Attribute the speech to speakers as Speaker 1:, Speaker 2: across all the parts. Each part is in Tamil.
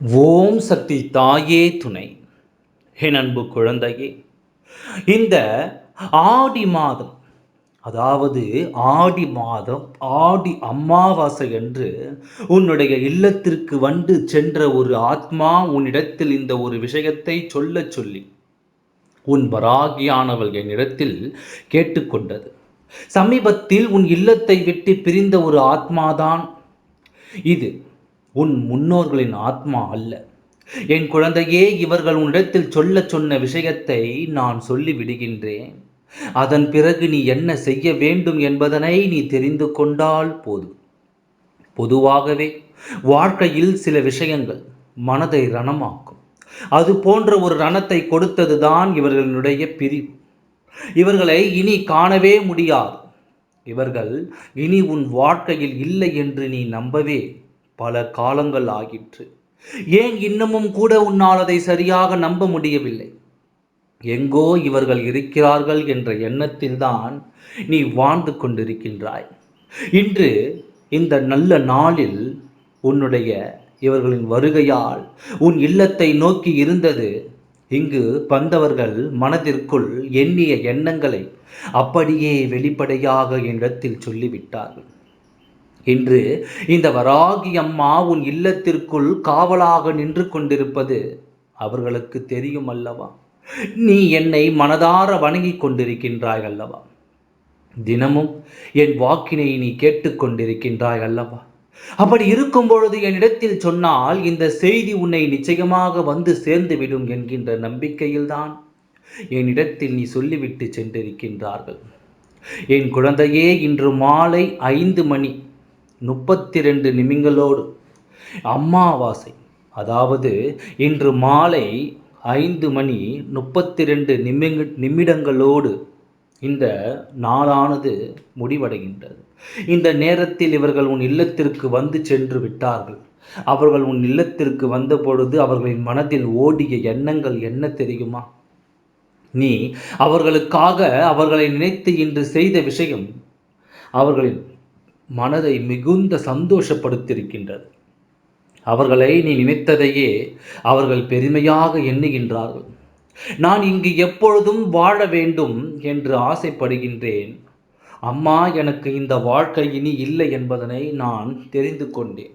Speaker 1: ஓம் சக்தி தாயே துணை. என் அன்பு குழந்தையே இந்த ஆடி மாதம் அதாவது ஆடி மாதம் ஆடி அமாவாசை என்று உன்னுடைய இல்லத்திற்கு வந்து சென்ற ஒரு ஆத்மா உன்னிடத்தில் இந்த ஒரு விஷயத்தை சொல்ல சொல்லி உன் வராகியானவள் என்னிடத்தில் கேட்டுக்கொண்டது. சமீபத்தில் உன் இல்லத்தை விட்டு பிரிந்த ஒரு ஆத்மாதான் இது. உன் முன்னோர்களின் ஆத்மா அல்ல. என் குழந்தையே இவர்கள் உன்னிடத்தில் சொல்ல சொன்ன விஷயத்தை நான் சொல்லி விடுகின்றேன் அதன் பிறகு நீ என்ன செய்ய வேண்டும் என்பதனை நீ தெரிந்து கொண்டால் போதும். பொதுவாகவே வாழ்க்கையில் சில விஷயங்கள் மனதை ரணமாக்கும். அது போன்ற ஒரு ரணத்தை கொடுத்ததுதான் இவர்களுடைய பிரிவு. இவர்களை இனி காணவே முடியாது. இவர்கள் இனி உன் வாழ்க்கையில் இல்லை என்று நீ நம்பவே பல காலங்கள் ஆகிற்று. ஏன் இன்னமும் கூட உன்னால் அதை சரியாக நம்ப முடியவில்லை? எங்கோ இவர்கள் இருக்கிறார்கள் என்ற எண்ணத்தில்தான் நீ வாழ்ந்து கொண்டிருக்கின்றாய். இன்று இந்த நல்ல நாளில் உன்னுடைய இவர்களின் வருகையால் உன் இல்லத்தை நோக்கி இருந்தது இங்கு வந்தவர்கள் மனதிற்குள் எண்ணிய எண்ணங்களை அப்படியே வெளிப்படையாக என்னிடத்தில் சொல்லிவிட்டார்கள். இன்று இந்த வராகி அம்மா உன் இல்லத்திற்குள் காவலாக நின்று கொண்டிருப்பது அவர்களுக்கு தெரியும் அல்லவா? நீ என்னை மனதார வணங்கிக் கொண்டிருக்கின்றாய் அல்லவா? தினமும் என் வாக்கினை நீ கேட்டுக்கொண்டிருக்கின்றாய் அல்லவா? அப்படி இருக்கும் பொழுது என்னிடத்தில் சொன்னால் இந்த செய்தி உன்னை நிச்சயமாக வந்து சேர்ந்துவிடும் என்கின்ற நம்பிக்கையில்தான் என்னிடத்தில் நீ சொல்லிவிட்டு சென்றிருக்கின்றார்கள். என் குழந்தையே இன்று மாலை ஐந்து மணி முப்பத்தி ரெண்டு நிமிங்களோடு. அம்மாவாசை அதாவது இன்று மாலை ஐந்து மணி முப்பத்தி ரெண்டு நிமிங்க நிமிடங்களோடு இந்த நாளானது முடிவடைகின்றது. இந்த நேரத்தில் இவர்கள் உன் இல்லத்திற்கு வந்து சென்று விட்டார்கள். அவர்கள் உன் இல்லத்திற்கு வந்த பொழுது அவர்களின் மனதில் ஓடிய எண்ணங்கள் என்ன தெரியுமா? நீ அவர்களுக்காக அவர்களை நினைத்து இன்று செய்த விஷயம் அவர்களின் மனதை மிகுந்த சந்தோஷப்படுத்தியிருக்கின்றது. அவர்களை நீ நினைத்ததையே அவர்கள் பெருமையாக எண்ணுகின்றார்கள். நான் இங்கு எப்பொழுதும் வாழ வேண்டும் என்று ஆசைப்படுகின்றேன். அம்மா எனக்கு இந்த வாழ்க்கை இனி இல்லை என்பதனை நான் தெரிந்து கொண்டேன்.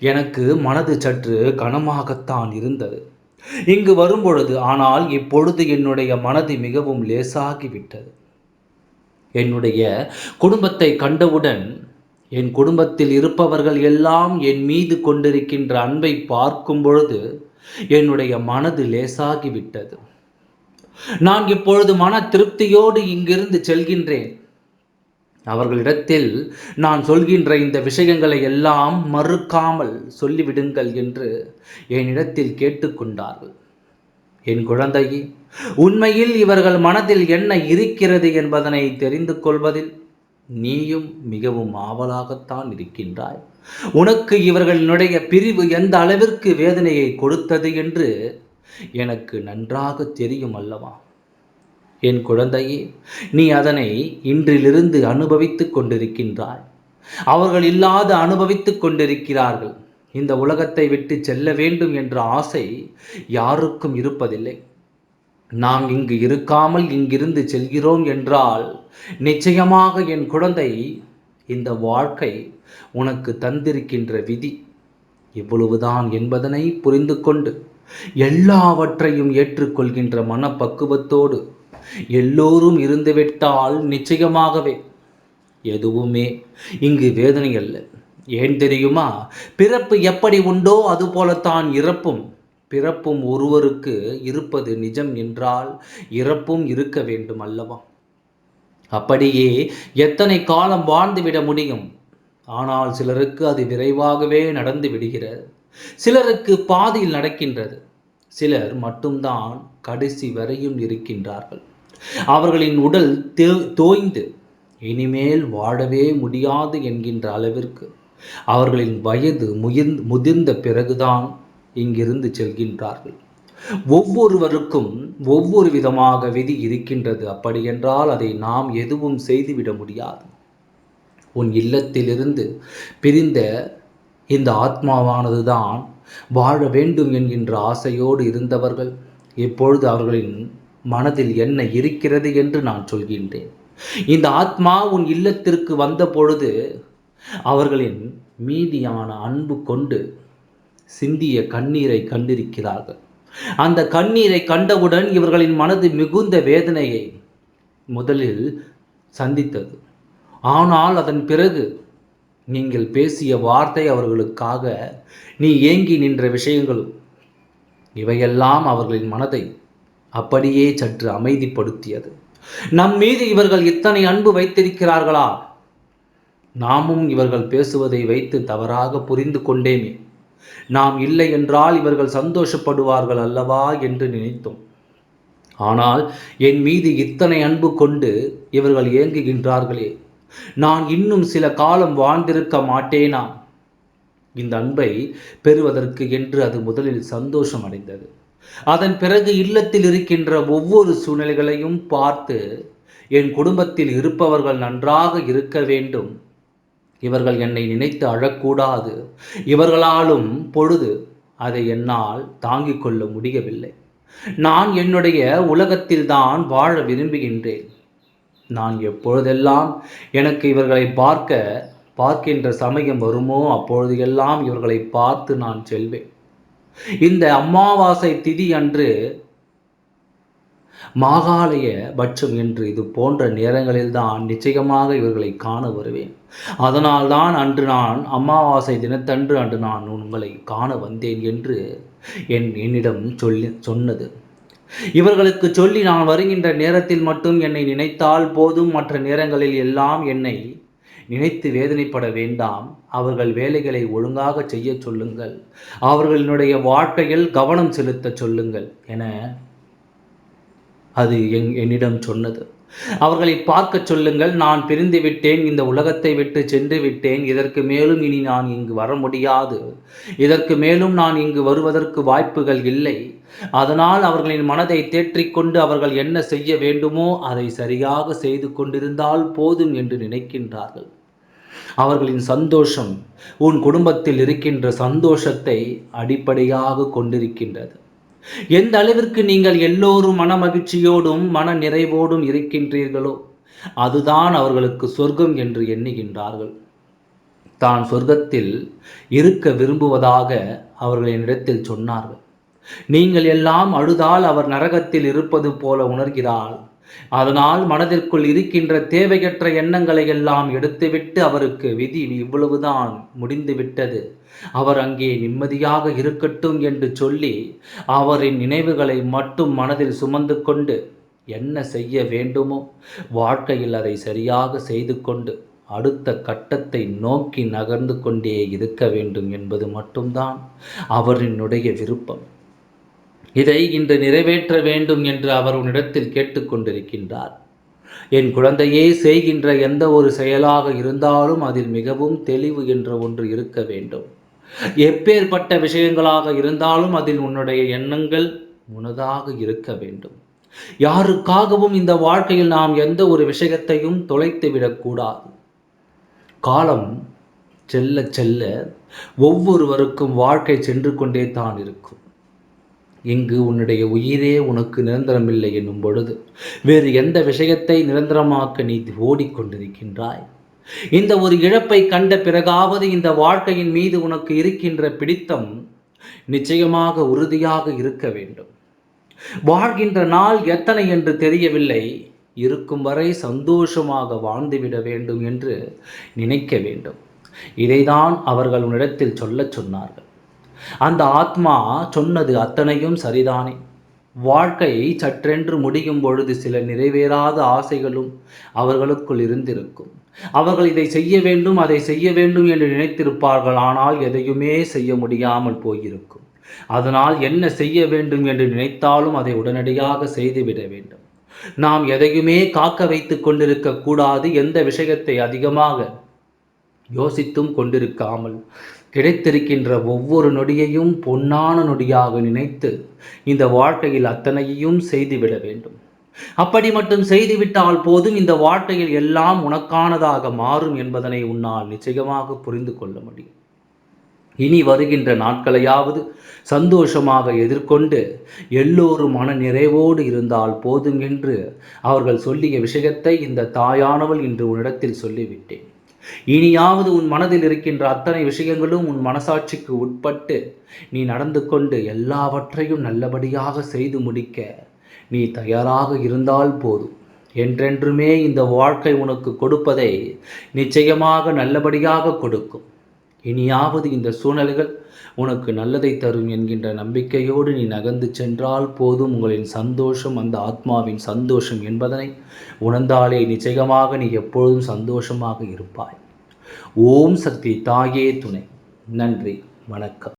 Speaker 1: எனக்கு மனது சற்று கனமாகத்தான் இருந்தது. இங்கு வரும்பொழுது ஆனால் இப்பொழுது என்னுடைய மனது மிகவும் லேசாகிவிட்டது. என்னுடைய குடும்பத்தை கண்டவுடன் என் குடும்பத்தில் இருப்பவர்கள் எல்லாம் என் மீது கொண்டிருக்கின்ற அன்பை பார்க்கும் பொழுது என்னுடைய மனது லேசாகிவிட்டது. நான் இப்பொழுது மன திருப்தியோடு இங்கிருந்து செல்கின்றேன். அவர்களிடத்தில் நான் சொல்கின்ற இந்த விஷயங்களை எல்லாம் மறுக்காமல் சொல்லிவிடுங்கள் என்று என்னிடத்தில் கேட்டுக்கொண்டார்கள். என் குழந்தையே உண்மையில் இவர்கள் மனதில் என்ன இருக்கிறது என்பதனை தெரிந்து கொள்வதில் நீயும் மிகவும் ஆவலாகத்தான் இருக்கின்றாய். உனக்கு இவர்களினுடைய பிரிவு எந்த அளவிற்கு வேதனையை கொடுத்தது என்று எனக்கு நன்றாக தெரியும் அல்லவா? என் குழந்தையே நீ அதனை இன்றிலிருந்து அனுபவித்துக் கொண்டிருக்கின்றாய். அவர்கள் இல்லாத அனுபவித்துக் கொண்டிருக்கிறார்கள். இந்த உலகத்தை விட்டு செல்ல வேண்டும் என்ற ஆசை யாருக்கும் இருப்பதில்லை. நாம் இங்கு இருக்காமல் இங்கிருந்து செல்கிறோம் என்றால் நிச்சயமாக என் குழந்தை இந்த வாழ்க்கை உனக்கு தந்திருக்கின்ற விதி. இவ்வளவுதான் என்பதனை புரிந்து கொண்டு எல்லாவற்றையும் ஏற்றுக்கொள்கின்ற மனப்பக்குவத்தோடு எல்லோரும் இருந்துவிட்டால் நிச்சயமாகவே எதுவுமே இங்கு வேதனை அல்ல ஏன் தெரியுமா? பிறப்பு எப்படி உண்டோ அதுபோலத்தான் இறப்பும் பிறப்பும் ஒருவருக்கு இருப்பது நிஜம் என்றால் இறப்பும் இருக்க வேண்டும் அல்லவா? அப்படியே எத்தனை காலம் வாழ்ந்துவிட முடியும்? ஆனால் சிலருக்கு அது விரைவாகவே நடந்து விடுகிறது. சிலருக்கு பாதியில் நடக்கின்றது. சிலர் மட்டும்தான் கடைசி வரையும் இருக்கின்றார்கள். அவர்களின் உடல் தோய்ந்து இனிமேல் வாழவே முடியாது என்கின்ற அளவிற்கு அவர்களின் வயது முயந் முதிர்ந்த பிறகுதான் இங்கிருந்து செல்கின்றார்கள். ஒவ்வொருவருக்கும் ஒவ்வொரு விதமாக விதி இருக்கின்றது. அப்படியென்றால் அதை நாம் எதுவும் செய்துவிட முடியாது. உன் இல்லத்திலிருந்து பிரிந்த இந்த ஆத்மாவானது தான் வாழ வேண்டும் என்கின்ற ஆசையோடு இருந்தவர்கள் இப்பொழுது அவர்களின் மனதில் என்ன இருக்கிறது என்று நான் சொல்கின்றேன். இந்த ஆத்மா உன் இல்லத்திற்கு வந்த பொழுது அவர்களின் மீதியான அன்பு கொண்டு சிந்திய கண்ணீரை கண்டிருக்கிறார்கள். அந்த கண்ணீரை கண்டவுடன் இவர்களின் மனது மிகுந்த வேதனையை முதலில் சந்தித்தது. ஆனால் அதன் பிறகு நீங்கள் பேசிய வார்த்தை அவர்களுக்காக நீ ஏங்கி நின்ற விஷயங்களும் இவையெல்லாம் அவர்களின் மனதை அப்படியே சற்று அமைதிப்படுத்தியது. நம் மீது இவர்கள் இத்தனை அன்பு வைத்திருக்கிறார்களா? நாமும் இவர்கள் பேசுவதை வைத்து தவறாக புரிந்து கொண்டேமே. நாம் இல்லை என்றால் இவர்கள் சந்தோஷப்படுவார்கள் அல்லவா என்று நினைத்தோம். ஆனால் என் மீது இத்தனை அன்பு கொண்டு இவர்கள் ஏங்குகின்றார்களே நான் இன்னும் சில காலம் வாழ்ந்திருக்க மாட்டேனா? இந்த அன்பை பெறுவதற்கு என்று அது முதலில் சந்தோஷம் அடைந்தது அதன் பிறகு இல்லத்தில் இருக்கின்ற ஒவ்வொரு சூழ்நிலைகளையும் பார்த்து என் குடும்பத்தில் இருப்பவர்கள் நன்றாக இருக்க வேண்டும். இவர்கள் என்னை நினைத்து அழக்கூடாது. இவர்களாலும் பொழுது அதை என்னால் தாங்கிக் கொள்ள முடியவில்லை. நான் என்னுடைய உலகத்தில்தான் வாழ விரும்புகின்றேன். நான் எப்பொழுதெல்லாம் எனக்கு இவர்களை பார்க்க பார்க்கின்ற சமயம் வருமோ அப்பொழுது எல்லாம் இவர்களை பார்த்து நான் செல்வேன். இந்த அமாவாசை திதி அன்று மாகாலய பட்சம் என்று இது போன்ற நேரங்களில்தான் நிச்சயமாக இவர்களை காண வருவேன். அதனால்தான் அன்று நான் அமாவாசை தினத்தன்று அன்று நான் உங்களை காண வந்தேன் என்று என் என்னிடம் சொல்லி சொன்னது. இவர்களுக்கு சொல்லி நான் வருகின்ற நேரத்தில் மட்டும் என்னை நினைத்தால் போதும். மற்ற நேரங்களில் எல்லாம் என்னை நினைத்து வேதனைப்பட வேண்டாம். அவர்கள் வேலைகளை ஒழுங்காக செய்ய சொல்லுங்கள். அவர்களினுடைய வாழ்க்கையில் கவனம் செலுத்த சொல்லுங்கள் என அது எங் என்னிடம் சொன்னது. அவர்களை பார்க்க சொல்லுங்கள் நான் பிரிந்து விட்டேன் இந்த உலகத்தை விட்டு சென்று விட்டேன் இதற்கு மேலும் இனி நான் இங்கு வர முடியாது. இதற்கு மேலும் நான் இங்கு வருவதற்கு வாய்ப்புகள் இல்லை. அதனால் அவர்களின் மனதை தேற்றிக்கொண்டு அவர்கள் என்ன செய்ய வேண்டுமோ அதை சரியாக செய்து கொண்டிருந்தால் போதும் என்று நினைக்கின்றார்கள். அவர்களின் சந்தோஷம் உன் குடும்பத்தில் இருக்கின்ற சந்தோஷத்தை அடிப்படையாக கொண்டிருக்கின்றது. எந்த அளவிற்கு நீங்கள் எல்லோரும் மன மகிழ்ச்சியோடும் மன நிறைவோடும் இருக்கின்றீர்களோ அதுதான் அவர்களுக்கு சொர்க்கம் என்று எண்ணுகின்றார்கள். தான் சொர்க்கத்தில் இருக்க விரும்புவதாக அவர்கள் என்னிடத்தில் சொன்னார்கள். நீங்கள் எல்லாம் அழுதால் அவர் நரகத்தில் இருப்பது போல உணர்கிறாள். அதனால் மனதிற்குள் இருக்கின்ற தேவையற்ற எண்ணங்களை எல்லாம் எடுத்துவிட்டு அவருக்கு விதி இவ்வளவுதான் முடிந்துவிட்டது. அவர் அங்கே நிம்மதியாக இருக்கட்டும் என்று சொல்லி அவரின் நினைவுகளை மட்டும் மனதில் சுமந்து கொண்டு என்ன செய்ய வேண்டுமோ வாழ்க்கையில் அதை சரியாக செய்து கொண்டு அடுத்த கட்டத்தை நோக்கி நகர்ந்து கொண்டே இருக்க வேண்டும் என்பது மட்டும்தான் அவரினுடைய விருப்பம். இதை இன்று நிறைவேற்ற வேண்டும் என்று அவர் உன்னிடத்தில் கேட்டுக்கொண்டிருக்கின்றார். என் குழந்தையே செய்கின்ற எந்த ஒரு செயலாக இருந்தாலும் அதில் மிகவும் தெளிவு என்ற ஒன்று இருக்க வேண்டும். எப்பேற்பட்ட விஷயங்களாக இருந்தாலும் அதில் உன்னுடைய எண்ணங்கள் முனதாக இருக்க வேண்டும். யாருக்காகவும் இந்த வாழ்க்கையில் நாம் எந்த ஒரு விஷயத்தையும் தொலைத்து விடக்கூடாது. காலம் செல்ல செல்ல ஒவ்வொருவருக்கும் வாழ்க்கை சென்று கொண்டே தான் இருக்கும். இங்கு உன்னுடைய உயிரே உனக்கு நிரந்தரமில்லை என்னும் பொழுது வேறு எந்த விஷயத்தை நிரந்தரமாக்க நீ ஓடிக்கொண்டிருக்கின்றாய்? இந்த ஒரு இழப்பை கண்ட பிறகாவது இந்த வாழ்க்கையின் மீது உனக்கு இருக்கின்ற பிடித்தம் நிச்சயமாக உறுதியாக இருக்க வேண்டும். வாழ்கின்ற நாள் எத்தனை என்று தெரியவில்லை. இருக்கும் வரை சந்தோஷமாக வாழ்ந்துவிட வேண்டும் என்று நினைக்க வேண்டும். இதைதான் அவர்கள் உன்னிடத்தில் சொல்லச் சொன்னார்கள். அந்த ஆத்மா சொன்னது அத்தனையும் சரிதானே. வாழ்க்கை சற்றென்று முடியும் பொழுது சில நிறைவேறாத ஆசைகளும் அவர்களுக்குள் இருந்திருக்கும். அவர்கள் இதை செய்ய வேண்டும் அதை செய்ய வேண்டும் என்று நினைத்திருப்பார்கள் ஆனால் எதையுமே செய்ய முடியாமல் போயிருக்கும். அதனால் என்ன செய்ய வேண்டும் என்று நினைத்தாலும் அதை உடனடியாக செய்துவிட வேண்டும். நாம் எதையுமே காக்க வைத்து கொண்டிருக்க கூடாது எந்த விஷயத்தை அதிகமாக யோசித்தும் கொண்டிருக்காமல். கிடைத்திருக்கின்ற ஒவ்வொரு நொடியையும் பொன்னான நொடியாக நினைத்து இந்த வாழ்க்கையில் அத்தனையையும் செய்துவிட வேண்டும். அப்படி மட்டும் செய்துவிட்டால் போதும் இந்த வாழ்க்கையில் எல்லாம் உனக்கானதாக மாறும் என்பதனை உன்னால் நிச்சயமாக புரிந்து கொள்ள முடியும். இனி வருகின்ற நாட்களையாவது சந்தோஷமாக எதிர்கொண்டு எல்லோரும் மன நிறைவோடு இருந்தால் போதும் என்று அவர்கள் சொல்லிய விஷயத்தை இந்த தாயானவள் இன்று உன்னிடத்தில் சொல்லிவிட்டேன். இனியாவது உன் மனதில் இருக்கின்ற அத்தனை விஷயங்களும் உன் மனசாட்சிக்கு உட்பட்டு நீ நடந்து கொண்டு எல்லாவற்றையும் நல்லபடியாக செய்து முடிக்க நீ தயாராக இருந்தால் போதும். என்றென்றுமே இந்த வாழ்க்கை உனக்கு கொடுப்பதை நிச்சயமாக நல்லபடியாக கொடுக்கும். இனியாவது இந்த சூழ்நிலைகள் உனக்கு நல்லதை தரும் என்கின்ற நம்பிக்கையோடு நீ நகர்ந்து சென்றால் போதும் உங்களின் சந்தோஷம் அந்த ஆத்மாவின் சந்தோஷம் என்பதனை உணர்ந்தாலே நிச்சயமாக நீ எப்பொழுதும் சந்தோஷமாக இருப்பாய். ஓம் சக்தி தாயே துணை. நன்றி வணக்கம்.